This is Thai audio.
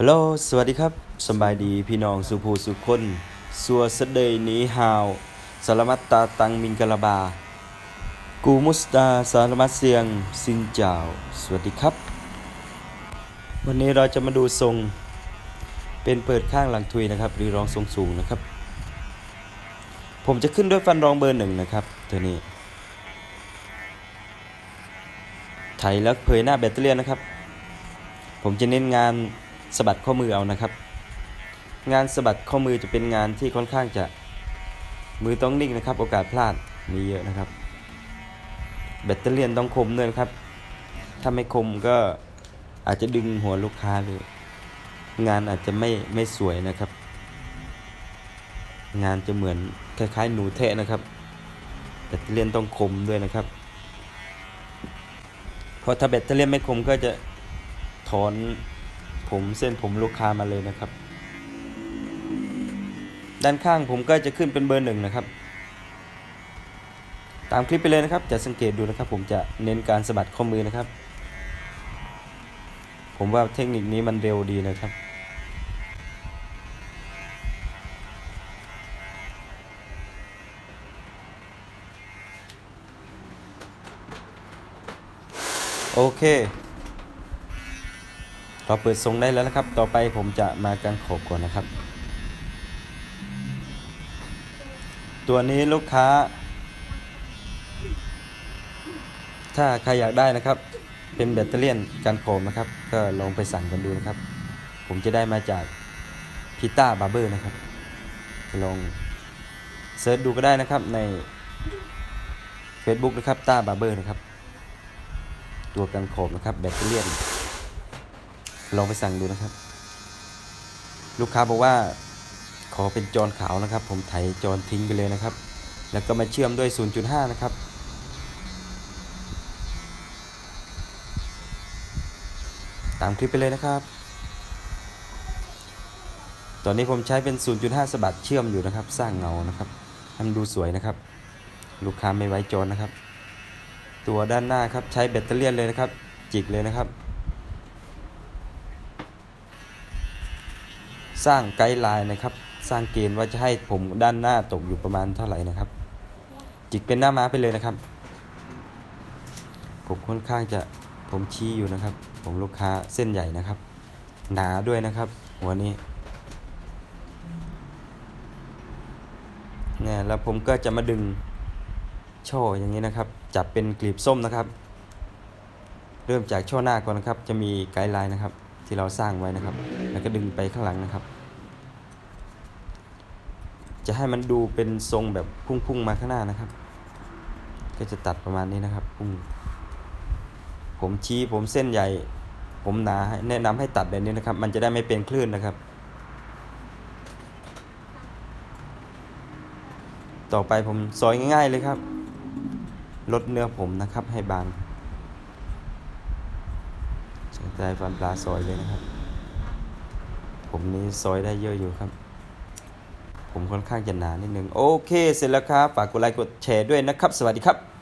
ฮัลโหล สวัสดีครับสบายดีพี่น้องสุภูสุคนสัวสเดยนีฮาวสลามัตตาตังมิงกะลาบา กูมุสตาสารมัตเซียงซินเจ้า สวัสดีครับ วันนี้เราจะมาดูทรง เป็นเปิดข้างหลังทุยนะครับ หรือรองทรงสูงนะครับ ผมจะขึ้นด้วยฟันรองเบอร์หนึ่งนะครับตัวนี้ ไถแล้วเผยหน้าแบตเตอรี่นะครับ ผมจะเน้นงาน สะบัดข้อมือเอานะครับ งานสะบัดข้อมือจะเป็นงานที่ค่อนข้างจะมือต้องนิ่งนะครับ โอกาสพลาดมีเยอะนะครับ แบตเตอรี่ต้องคมด้วยนะครับ ถ้าไม่คมก็อาจจะดึงหัวลูกค้าเลยงานอาจจะไม่ไม่สวยนะครับ งานจะเหมือนคล้ายๆหนูแทะนะครับ แบตเตอรี่ยนต้องคมด้วยนะครับเพราะถ้าแบตเตอรี่ไม่คมก็จะถอน ผมเส้นผมลูกค้ามาเลยนะครับ ด้านข้างผมก็จะขึ้นเป็นเบอร์หนึ่งนะครับ ตามคลิปไปเลยนะครับ จะสังเกตดูนะครับ ผมจะเน้นการสะบัดข้อมือนะครับ ผมว่าเทคนิคนี้มันเร็วดีนะครับโอเค เราเปิดทรงได้แล้วนะครับ ต่อไปผมจะมากันขอบก่อนนะครับ ตัวนี้ลูกค้า ถ้าใครอยากได้นะครับ เป็นแบตเตอรี่กันโคมนะครับ ก็ลองไปสั่งกันดูนะครับ ผมจะได้มาจากพิต้าบาร์เบอร์นะครับลองเซิร์ชดูก็ได้นะครับใน Facebook นะครับต้าบาร์เบอร์นะครับ ตัวกันโคมนะครับแบตเตอรี่ ลองไปสั่งดูนะครับ ลูกค้าบอกว่าขอเป็นจอนขาวนะครับ ผมไถจอนทิ้งไปเลยนะครับ แล้วก็มาเชื่อมด้วย 0.5 นะครับ ตามคลิปไปเลยนะครับ ตอนนี้ผมใช้เป็น 0.5 สบัดเชื่อมอยู่นะครับ สร้างเงานะครับให้มันดูสวยนะครับ ลูกค้าไม่ไว้จอนนะครับ ตัวด้านหน้าครับใช้แบตเตอรี่เลยนะครับ จิกเลยนะครับ สร้างไกด์ไลน์นะครับ สร้างเกณฑ์ว่าจะให้ผมด้านหน้าตกอยู่ประมาณเท่าไหร่นะครับ จิกเป็นหน้าม้าไปเลยนะครับ ผมค่อนข้างจะผมชี้อยู่นะครับ ผมลูกค้าเส้นใหญ่นะครับ หนาด้วยนะครับ หัวนี้เนี่ยแล้วผมก็จะมาดึงช่ออย่างนี้นะครับ จับเป็นกลีบส้มนะครับ เริ่มจากช่อหน้าก่อนนะครับ จะมีไกด์ไลน์นะครับ ที่เราสร้างไว้นะครับ แล้วก็ดึงไปข้างหลังนะครับ จะให้มันดูเป็นทรงแบบพุ่งๆมาข้างหน้านะครับ ก็จะตัดประมาณนี้นะครับพุ่งผมชี้ผมเส้นใหญ่ ผมหนาแนะนำให้ตัดแบบนี้นะครับ มันจะได้ไม่เป็นคลื่นนะครับ ต่อไปผมซอยง่าย ๆเลยครับ ลดเนื้อผมนะครับให้บาง ใช้ใจฟันปลาซอยเลยนะครับ ผมนี้ซอยได้เยอะอยู่ครับ ผมค่อนข้างจะหนานิดนึง โอเค เสร็จแล้วครับ ฝากกดไลค์กดแชร์ด้วยนะครับ สวัสดีครับ